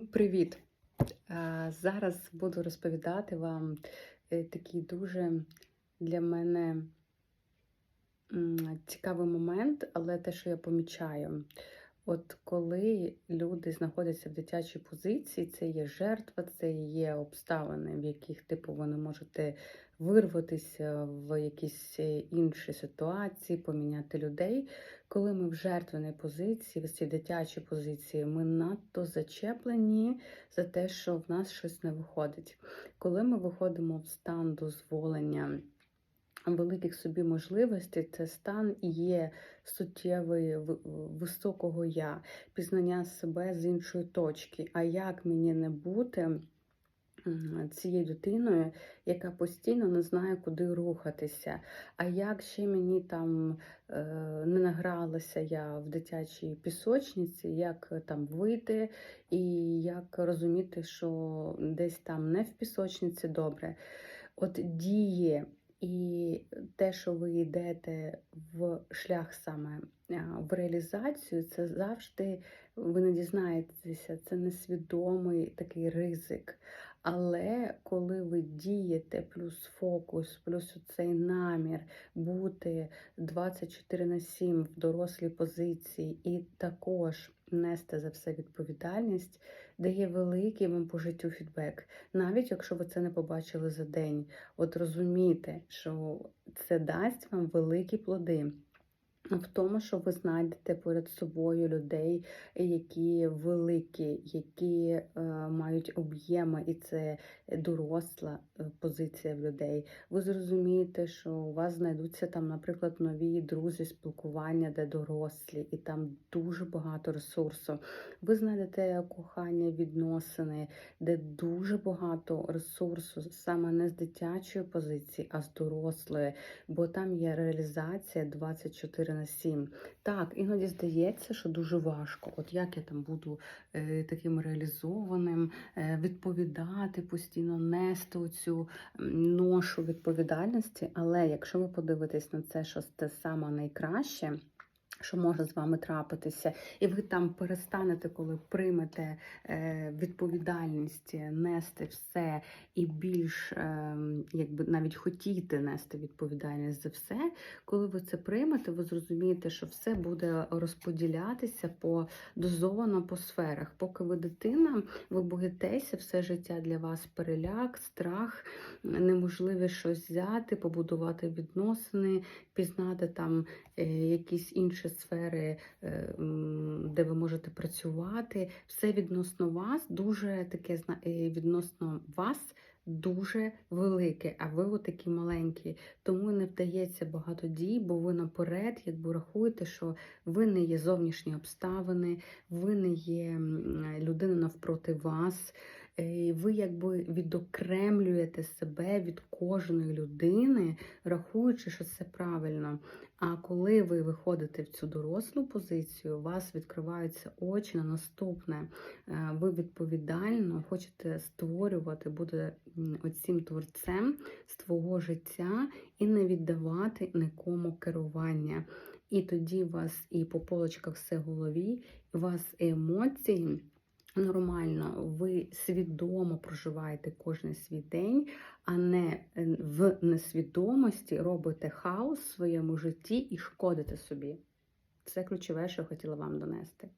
Привіт! Е, Зараз буду розповідати вам е, такий дуже для мене цікавий момент, але те, що я помічаю. От коли люди знаходяться в дитячій позиції, це є жертва, це є обставини, в яких типу ви не можете вирватися в якісь е, інші ситуації, поміняти людей. Коли ми в жертвеній позиції, в цій дитячій позиції, ми надто зачеплені за те, що в нас щось не виходить. Коли ми виходимо в стан дозволення великих собі можливостей, це стан є суттєвий високого я, пізнання себе з іншої точки. А як мені не бути? Цією дитиною, яка постійно не знає, куди рухатися. А як ще мені там е, не награлася я в дитячій пісочниці, як там вийти, і як розуміти, що десь там не в пісочниці добре. От діє і те, що ви йдете в шлях саме в реалізацію, це завжди ви не дізнаєтеся, це несвідомий такий ризик. Але коли ви дієте, плюс фокус, плюс цей намір бути 24 на 7 в дорослій позиції і також нести за все відповідальність, дає великий вам по життю фідбек. Навіть якщо ви це не побачили за день, от розумійте, що це дасть вам великі плоди. В тому, що ви знайдете перед собою людей, які великі, які е, мають об'єми, і це доросла е, позиція в людей. Ви зрозумієте, що у вас знайдуться там, наприклад, нові друзі, спілкування, де дорослі, і там дуже багато ресурсу. Ви знайдете кохання, відносини, де дуже багато ресурсу, саме не з дитячої позиції, а з дорослої, бо там є реалізація 24 на 7. Так, іноді здається, що дуже важко. От як я там буду е, таким реалізованим, е, відповідати постійно, нести оцю ношу відповідальності. Але якщо ви подивитесь на це, що це саме найкраще. Що може з вами трапитися, і ви там перестанете, коли приймете е, відповідальність нести все і більш е, якби навіть хотіти нести відповідальність за все. Коли ви це приймете, ви зрозумієте, що все буде розподілятися по дозовано по сферах. Поки ви дитина, ви боїтеся все життя для вас переляк, страх, неможливість щось взяти, побудувати відносини, пізнати там е, якісь інші сфери, е, де ви можете працювати. Все відносно вас дуже таке е, відносно вас. Дуже велике, а ви отакі маленькі. Тому не вдається багато дій, бо ви наперед, якби рахуєте, що ви не є зовнішні обставини, ви не є людина навпроти вас. Е, Ви якби відокремлюєте себе від кожної людини, рахуючи, що це правильно. А коли ви виходите в цю дорослу позицію, у вас відкриваються очі на наступне. Е, Ви відповідально хочете створювати, бути оцім творцем з твого життя і не віддавати нікому керування. І тоді у вас і по полочках все в голові, у вас емоції. Нормально, ви свідомо проживаєте кожен свій день, а не е, в несвідомості робите хаос в своєму житті і шкодите собі. Це ключове, що я хотіла вам донести.